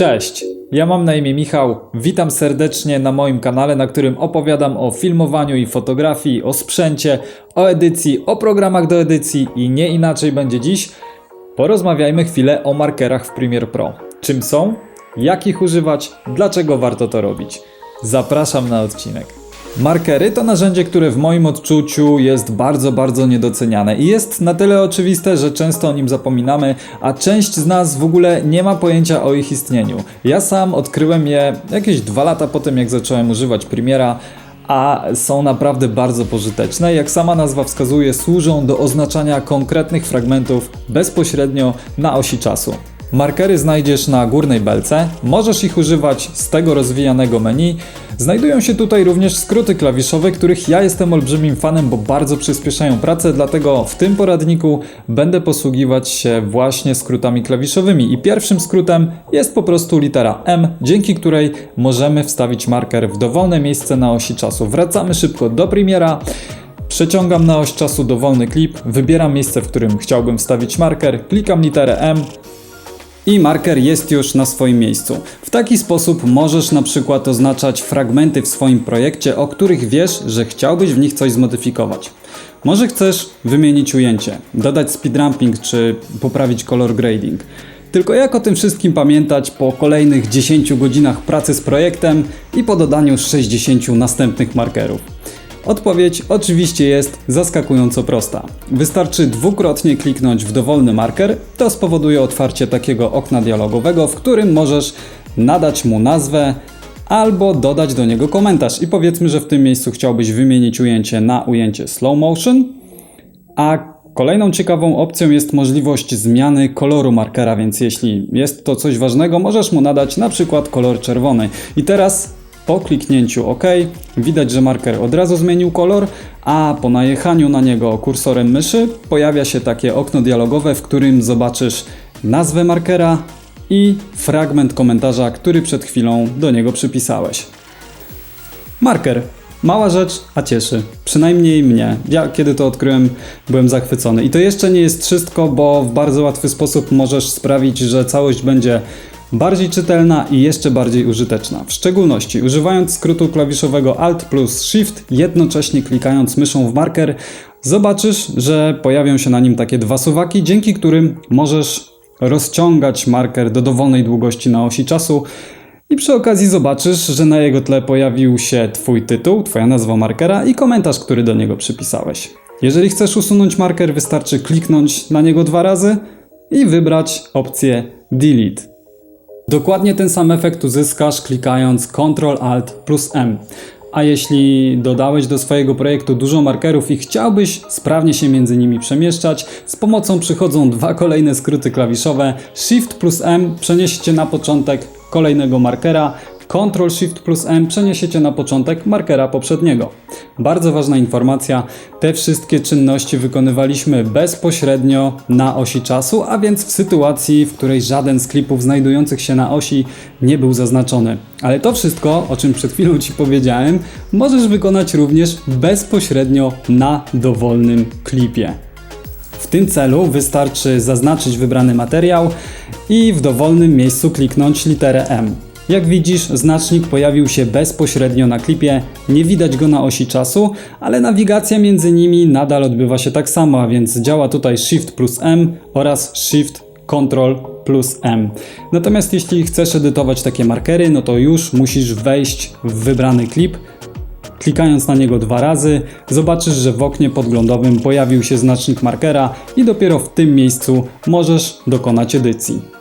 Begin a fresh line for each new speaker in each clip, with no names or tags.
Cześć, ja mam na imię Michał. Witam serdecznie na moim kanale, na którym opowiadam o filmowaniu i fotografii, o sprzęcie, o edycji, o programach do edycji i nie inaczej będzie dziś. Porozmawiajmy chwilę o markerach w Premiere Pro. Czym są? Jak ich używać? Dlaczego warto to robić? Zapraszam na odcinek. Markery to narzędzie, które w moim odczuciu jest bardzo, bardzo niedoceniane i jest na tyle oczywiste, że często o nim zapominamy, a część z nas w ogóle nie ma pojęcia o ich istnieniu. Ja sam odkryłem je jakieś dwa lata po tym, jak zacząłem używać Premiera, a są naprawdę bardzo pożyteczne. Jak sama nazwa wskazuje, służą do oznaczania konkretnych fragmentów bezpośrednio na osi czasu. Markery znajdziesz na górnej belce, możesz ich używać z tego rozwijanego menu. Znajdują się tutaj również skróty klawiszowe, których ja jestem olbrzymim fanem, bo bardzo przyspieszają pracę, dlatego w tym poradniku będę posługiwać się właśnie skrótami klawiszowymi. I pierwszym skrótem jest po prostu litera M, dzięki której możemy wstawić marker w dowolne miejsce na osi czasu. Wracamy szybko do Premiera. Przeciągam na oś czasu dowolny klip, wybieram miejsce, w którym chciałbym wstawić marker, klikam literę M, i marker jest już na swoim miejscu. W taki sposób możesz na przykład oznaczać fragmenty w swoim projekcie, o których wiesz, że chciałbyś w nich coś zmodyfikować. Może chcesz wymienić ujęcie, dodać speedramping czy poprawić color grading. Tylko jak o tym wszystkim pamiętać po kolejnych 10 godzinach pracy z projektem i po dodaniu 60 następnych markerów? Odpowiedź oczywiście jest zaskakująco prosta. Wystarczy dwukrotnie kliknąć w dowolny marker, to spowoduje otwarcie takiego okna dialogowego, w którym możesz nadać mu nazwę albo dodać do niego komentarz. I powiedzmy, że w tym miejscu chciałbyś wymienić ujęcie na ujęcie slow motion, a Kolejną ciekawą opcją jest możliwość zmiany koloru markera, więc jeśli jest to coś ważnego, możesz mu nadać na przykład kolor czerwony. I teraz po kliknięciu OK widać, że marker od razu zmienił kolor, a po najechaniu na niego kursorem myszy pojawia się takie okno dialogowe, w którym zobaczysz nazwę markera i fragment komentarza, który przed chwilą do niego przypisałeś. Marker. Mała rzecz, a cieszy. Przynajmniej mnie. Ja kiedy to odkryłem, byłem zachwycony. I to jeszcze nie jest wszystko, bo w bardzo łatwy sposób możesz sprawić, że całość będzie bardziej czytelna i jeszcze bardziej użyteczna. W szczególności używając skrótu klawiszowego Alt plus Shift, jednocześnie klikając myszą w marker, zobaczysz, że pojawią się na nim takie dwa suwaki, dzięki którym możesz rozciągać marker do dowolnej długości na osi czasu. I przy okazji zobaczysz, że na jego tle pojawił się Twój tytuł, Twoja nazwa markera i komentarz, który do niego przypisałeś. Jeżeli chcesz usunąć marker, wystarczy kliknąć na niego dwa razy i wybrać opcję Delete. Dokładnie ten sam efekt uzyskasz klikając Ctrl Alt plus M. A jeśli dodałeś do swojego projektu dużo markerów i chciałbyś sprawnie się między nimi przemieszczać, z pomocą przychodzą dwa kolejne skróty klawiszowe. Shift plus M przeniesie cię na początek kolejnego markera, Ctrl Shift plus M przeniesiecie na początek markera poprzedniego. Bardzo ważna informacja, te wszystkie czynności wykonywaliśmy bezpośrednio na osi czasu, a więc w sytuacji, w której żaden z klipów znajdujących się na osi nie był zaznaczony. Ale to wszystko, o czym przed chwilą Ci powiedziałem, możesz wykonać również bezpośrednio na dowolnym klipie. W tym celu wystarczy zaznaczyć wybrany materiał i w dowolnym miejscu kliknąć literę M. Jak widzisz, znacznik pojawił się bezpośrednio na klipie, nie widać go na osi czasu, ale nawigacja między nimi nadal odbywa się tak samo, a więc działa tutaj Shift plus M oraz Shift Ctrl plus M. Natomiast jeśli chcesz edytować takie markery, no to już musisz wejść w wybrany klip, Klikając na niego dwa razy, zobaczysz, że w oknie podglądowym pojawił się znacznik markera i dopiero w tym miejscu możesz dokonać edycji.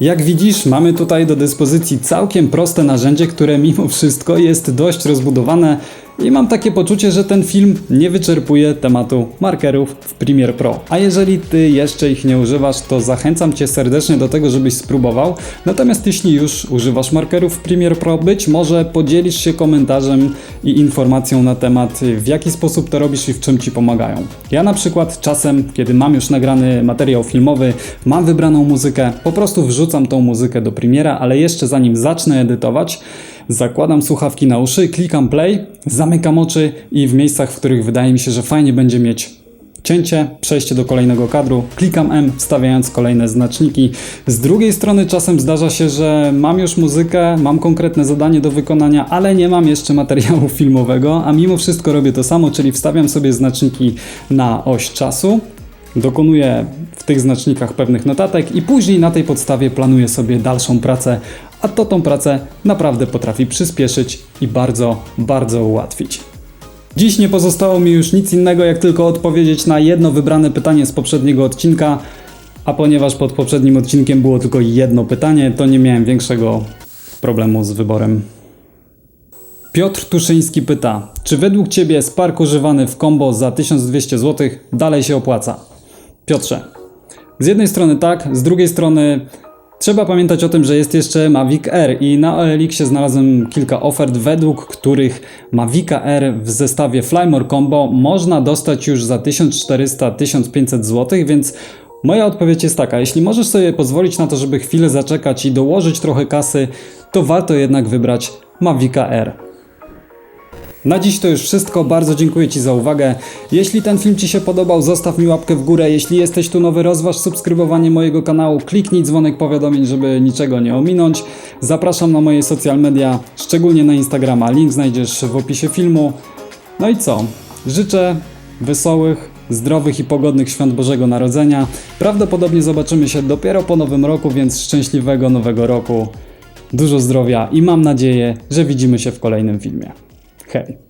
Jak widzisz, mamy tutaj do dyspozycji całkiem proste narzędzie, które mimo wszystko jest dość rozbudowane i mam takie poczucie, że ten film nie wyczerpuje tematu markerów w Premiere Pro. A jeżeli Ty jeszcze ich nie używasz, to zachęcam Cię serdecznie do tego, żebyś spróbował. Natomiast jeśli już używasz markerów w Premiere Pro, być może podzielisz się komentarzem i informacją na temat, w jaki sposób to robisz i w czym Ci pomagają. Ja na przykład czasem, kiedy mam już nagrany materiał filmowy, mam wybraną muzykę, po prostu wrzucam tą muzykę do Premiera, ale jeszcze zanim zacznę edytować, zakładam słuchawki na uszy, klikam play, zamykam oczy i w miejscach, w których wydaje mi się, że fajnie będzie mieć
cięcie, przejście do kolejnego kadru, klikam M, wstawiając kolejne znaczniki. Z drugiej strony czasem zdarza się, że mam już muzykę, mam konkretne zadanie do wykonania, ale nie mam jeszcze materiału filmowego, a mimo wszystko robię to samo, czyli wstawiam sobie znaczniki na oś czasu, dokonuję w tych znacznikach pewnych notatek i później na tej podstawie planuję sobie dalszą pracę, a to tą pracę naprawdę potrafi przyspieszyć i bardzo, bardzo ułatwić. Dziś nie pozostało mi już nic innego, jak tylko odpowiedzieć na jedno wybrane pytanie z poprzedniego odcinka. A ponieważ pod poprzednim odcinkiem było tylko jedno pytanie, to nie miałem większego problemu z wyborem. Piotr Tuszyński pyta, czy według Ciebie Spark używany w combo za 1200 zł dalej się opłaca? Piotrze, z jednej strony tak, z drugiej strony trzeba pamiętać o tym, że jest jeszcze Mavic Air i na OLX znalazłem kilka ofert, według których Mavica Air w zestawie Flymore Combo można dostać już za 1400-1500 zł, więc moja odpowiedź jest taka, jeśli możesz sobie pozwolić na to, żeby chwilę zaczekać i dołożyć trochę kasy, to warto jednak wybrać Mavica Air. Na dziś to już wszystko. Bardzo dziękuję Ci za uwagę. Jeśli ten film Ci się podobał, zostaw mi łapkę w górę. Jeśli jesteś tu nowy, rozważ subskrybowanie mojego kanału. Kliknij dzwonek powiadomień, żeby niczego nie ominąć. Zapraszam na moje social media, szczególnie na Instagrama. Link znajdziesz w opisie filmu. No i co? Życzę wesołych, zdrowych i pogodnych świąt Bożego Narodzenia. Prawdopodobnie zobaczymy się dopiero po nowym roku, więc szczęśliwego nowego roku. Dużo zdrowia i mam nadzieję, że widzimy się w kolejnym filmie. Okay.